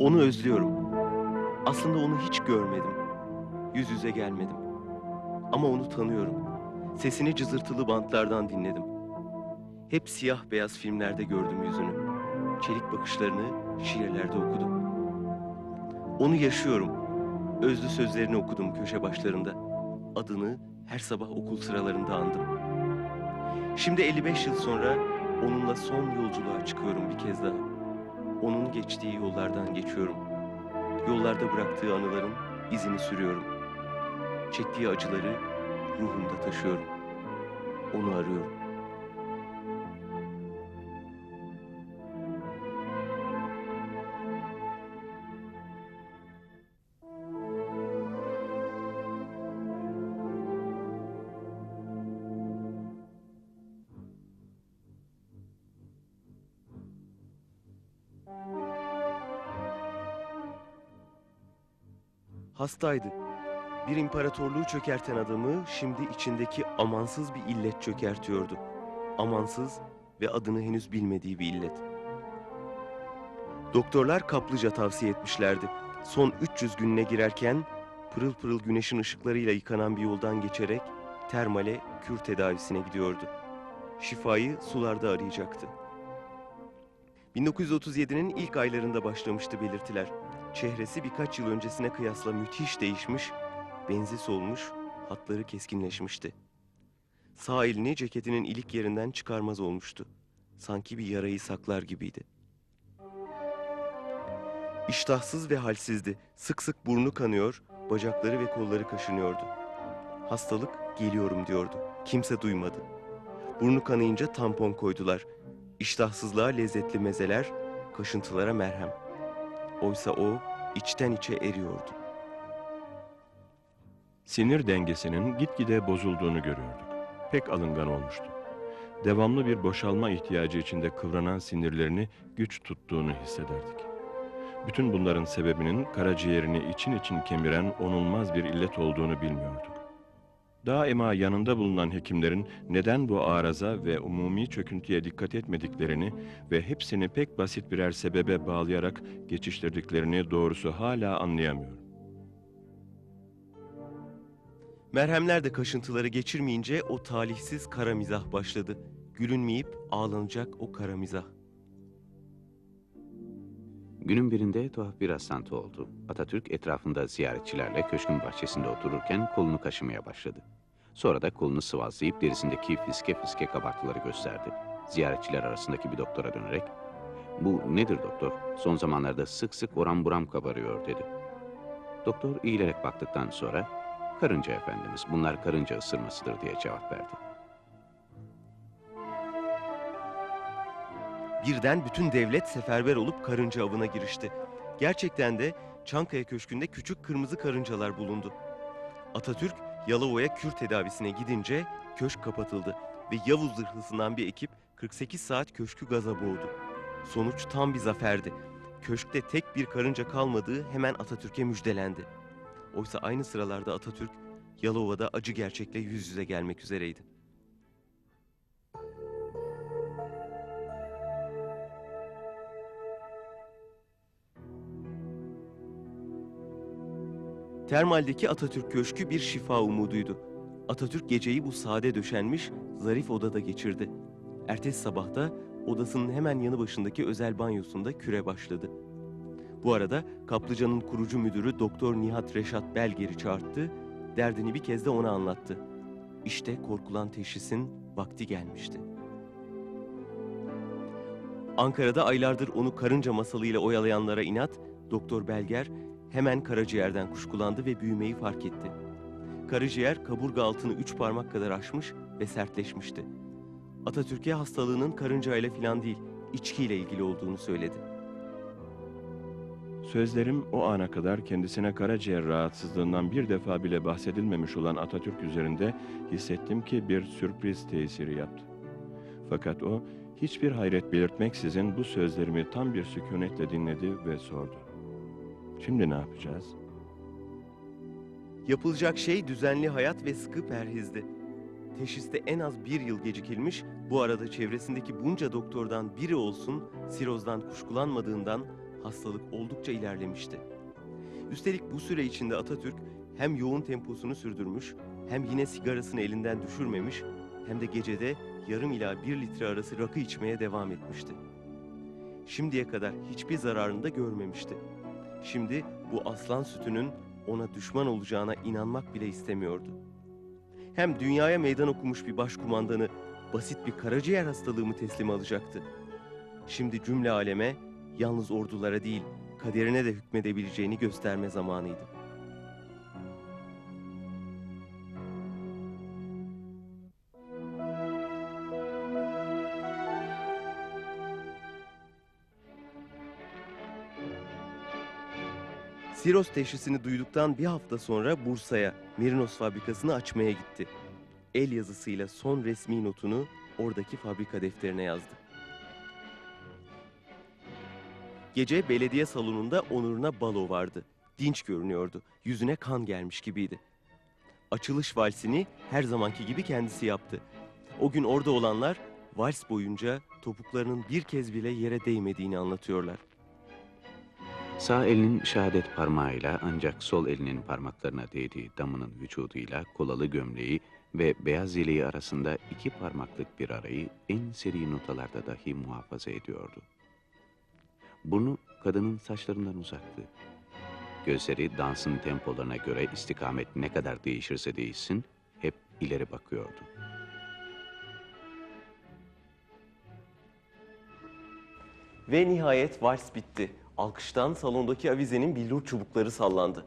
Onu özlüyorum. Aslında onu hiç görmedim. Yüz yüze gelmedim. Ama onu tanıyorum. Sesini cızırtılı bantlardan dinledim. Hep siyah beyaz filmlerde gördüm yüzünü. Çelik bakışlarını şiirlerde okudum. Onu yaşıyorum. Özlü sözlerini okudum köşe başlarında. Adını her sabah okul sıralarında andım. Şimdi 55 yıl sonra onunla son yolculuğa çıkıyorum bir kez daha. Onun geçtiği yollardan geçiyorum. Yollarda bıraktığı anıların izini sürüyorum. Çektiği acıları ruhumda taşıyorum. Onu arıyorum. Hastaydı. Bir imparatorluğu çökerten adamı şimdi içindeki amansız bir illet çökertiyordu. Amansız ve adını henüz bilmediği bir illet. Doktorlar kaplıca tavsiye etmişlerdi. Son 300 gününe girerken pırıl pırıl güneşin ışıklarıyla yıkanan bir yoldan geçerek termale kür tedavisine gidiyordu. Şifayı sularda arayacaktı. 1937'nin ilk aylarında başlamıştı belirtiler. Çehresi birkaç yıl öncesine kıyasla müthiş değişmiş, benzi solmuş, hatları keskinleşmişti. Sağ elini ceketinin ilik yerinden çıkarmaz olmuştu. Sanki bir yarayı saklar gibiydi. İştahsız ve halsizdi. Sık sık burnu kanıyor, bacakları ve kolları kaşınıyordu. Hastalık geliyorum diyordu. Kimse duymadı. Burnu kanayınca tampon koydular. İştahsızlığa lezzetli mezeler, kaşıntılara merhem. Oysa o içten içe eriyordu. Sinir dengesinin gitgide bozulduğunu görüyorduk. Pek alıngan olmuştu. Devamlı bir boşalma ihtiyacı içinde kıvranan sinirlerini güç tuttuğunu hissederdik. Bütün bunların sebebinin karaciğerini için için kemiren onulmaz bir illet olduğunu bilmiyorduk. Daima yanında bulunan hekimlerin neden bu araza ve umumi çöküntüye dikkat etmediklerini ve hepsini pek basit birer sebebe bağlayarak geçiştirdiklerini doğrusu hala anlayamıyorum. Merhemler de kaşıntıları geçirmeyince o talihsiz kara mizah başladı. Gülünmeyip ağlanacak o kara mizah. Günün birinde tuhaf bir rastlantı oldu. Atatürk etrafında ziyaretçilerle köşkün bahçesinde otururken kolunu kaşımaya başladı. Sonra da kolunu sıvazlayıp derisindeki fiske fiske kabartıları gösterdi. Ziyaretçiler arasındaki bir doktora dönerek, ''Bu nedir doktor? Son zamanlarda sık sık oram buram kabarıyor.'' dedi. Doktor eğilerek baktıktan sonra, ''Karınca efendimiz, bunlar karınca ısırmasıdır.'' diye cevap verdi. Birden bütün devlet seferber olup karınca avına girişti. Gerçekten de Çankaya Köşkü'nde küçük kırmızı karıncalar bulundu. Atatürk Yalova'ya kür tedavisine gidince köşk kapatıldı ve Yavuz zırhlısından bir ekip 48 saat köşkü gaza boğdu. Sonuç tam bir zaferdi. Köşkte tek bir karınca kalmadığı hemen Atatürk'e müjdelendi. Oysa aynı sıralarda Atatürk Yalova'da acı gerçekle yüz yüze gelmek üzereydi. Termaldeki Atatürk Köşkü bir şifa umuduydu. Atatürk geceyi bu sade döşenmiş, zarif odada geçirdi. Ertesi sabahta odasının hemen yanı başındaki özel banyosunda küre başladı. Bu arada kaplıcanın kurucu müdürü Doktor Nihat Reşat Belger'i çağırttı, derdini bir kez de ona anlattı. İşte korkulan teşhisin vakti gelmişti. Ankara'da aylardır onu karınca masalıyla oyalayanlara inat, Doktor Belger hemen karaciğerden kuşkulandı ve büyümeyi fark etti. Karaciğer kaburga altını üç parmak kadar aşmış ve sertleşmişti. Atatürk'e hastalığının karıncayla filan değil, içkiyle ilgili olduğunu söyledi. Sözlerim o ana kadar kendisine karaciğer rahatsızlığından bir defa bile bahsedilmemiş olan Atatürk üzerinde hissettim ki bir sürpriz tesiri yaptı. Fakat o hiçbir hayret belirtmeksizin bu sözlerimi tam bir sükunetle dinledi ve sordu. Şimdi ne yapacağız? Yapılacak şey düzenli hayat ve sıkı perhizdi. Teşhiste en az bir yıl gecikilmiş, bu arada çevresindeki bunca doktordan biri olsun sirozdan kuşkulanmadığından hastalık oldukça ilerlemişti. Üstelik bu süre içinde Atatürk hem yoğun temposunu sürdürmüş, hem yine sigarasını elinden düşürmemiş, hem de gecede yarım ila bir litre arası rakı içmeye devam etmişti. Şimdiye kadar hiçbir zararını da görmemişti. Şimdi bu aslan sütünün ona düşman olacağına inanmak bile istemiyordu. Hem dünyaya meydan okumuş bir başkumandanı basit bir karaciğer hastalığı mı teslim alacaktı? Şimdi cümle aleme yalnız ordulara değil kaderine de hükmedebileceğini gösterme zamanıydı. Siros teşhisini duyduktan bir hafta sonra Bursa'ya Mirinos fabrikasını açmaya gitti. El yazısıyla son resmi notunu oradaki fabrika defterine yazdı. Gece belediye salonunda onuruna balo vardı. Dinç görünüyordu. Yüzüne kan gelmiş gibiydi. Açılış valsini her zamanki gibi kendisi yaptı. O gün orada olanlar vals boyunca topuklarının bir kez bile yere değmediğini anlatıyorlar. Sağ elinin şehadet parmağıyla ancak sol elinin parmaklarına değdiği damının vücuduyla kolalı gömleği ve beyaz yeleği arasında iki parmaklık bir arayı en seri notalarda dahi muhafaza ediyordu. Burnu kadının saçlarından uzaktı. Gözleri dansın tempolarına göre istikamet ne kadar değişirse değişsin hep ileri bakıyordu. Ve nihayet vals bitti. Alkıştan salondaki avizenin billur çubukları sallandı.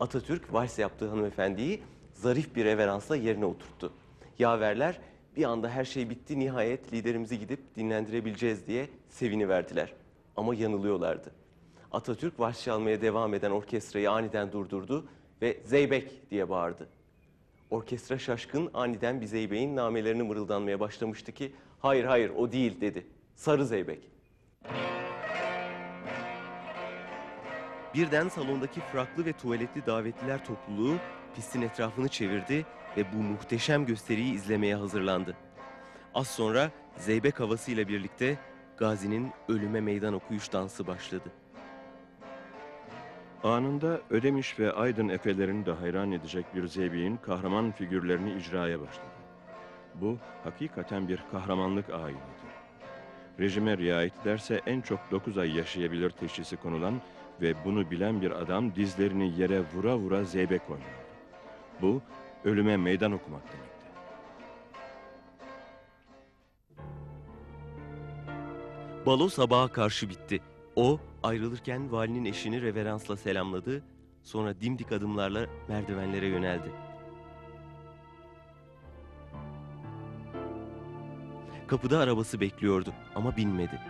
Atatürk vals yaptığı hanımefendiyi zarif bir reveransla yerine oturttu. Yaverler bir anda her şey bitti nihayet liderimizi gidip dinlendirebileceğiz diye seviniverdiler. Ama yanılıyorlardı. Atatürk vals çalmaya devam eden orkestrayı aniden durdurdu ve Zeybek diye bağırdı. Orkestra şaşkın aniden bir Zeybek'in namelerini mırıldanmaya başlamıştı ki hayır hayır o değil dedi. Sarı Zeybek. Birden salondaki fraklı ve tuvaletli davetliler topluluğu pistin etrafını çevirdi ve bu muhteşem gösteriyi izlemeye hazırlandı. Az sonra Zeybek havasıyla birlikte Gazi'nin ölüme meydan okuyuş dansı başladı. Anında Ödemiş ve Aydın efelerini de hayran edecek bir Zeybek'in kahraman figürlerini icraya başladı. Bu hakikaten bir kahramanlık ayinidir. Rejime riayet ederse en çok 9 ay yaşayabilir teşhisi konulan ve bunu bilen bir adam dizlerini yere vura vura zeybek oynuyordu. Bu ölüme meydan okumak demekti. Balo sabaha karşı bitti. O ayrılırken valinin eşini reveransla selamladı. Sonra dimdik adımlarla merdivenlere yöneldi. Kapıda arabası bekliyordu ama binmedi.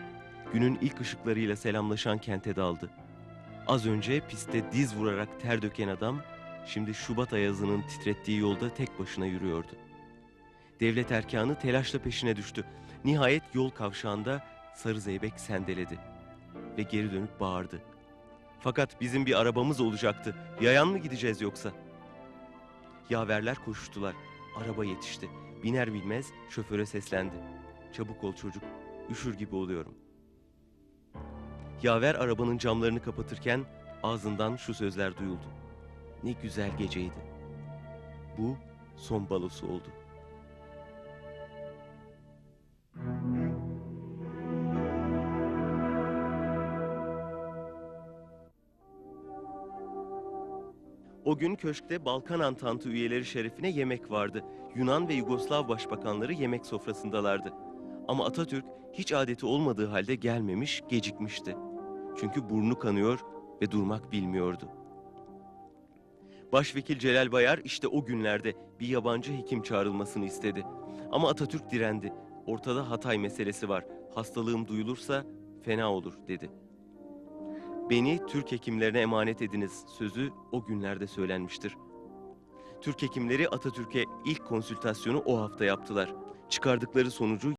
Günün ilk ışıklarıyla selamlaşan kente daldı. Az önce pistte diz vurarak ter döken adam şimdi Şubat ayazının titrettiği yolda tek başına yürüyordu. Devlet erkanı telaşla peşine düştü. Nihayet yol kavşağında Sarı Zeybek sendeledi ve geri dönüp bağırdı. Fakat bizim bir arabamız olacaktı. Yayan mı gideceğiz yoksa? Yaverler koşuştular. Araba yetişti. Biner bilmez şoföre seslendi. Çabuk ol çocuk. Üşür gibi oluyorum. Yaver arabanın camlarını kapatırken ağzından şu sözler duyuldu. Ne güzel geceydi. Bu son balosu oldu. O gün köşkte Balkan Antantı üyeleri şerefine yemek vardı. Yunan ve Yugoslav başbakanları yemek sofrasındalardı. Ama Atatürk hiç adeti olmadığı halde gelmemiş, gecikmişti. Çünkü burnu kanıyor ve durmak bilmiyordu. Başvekil Celal Bayar işte o günlerde bir yabancı hekim çağrılmasını istedi. Ama Atatürk direndi. Ortada Hatay meselesi var. Hastalığım duyulursa fena olur dedi. Beni Türk hekimlerine emanet ediniz sözü o günlerde söylenmiştir. Türk hekimleri Atatürk'e ilk konsültasyonu o hafta yaptılar. Çıkardıkları sonucu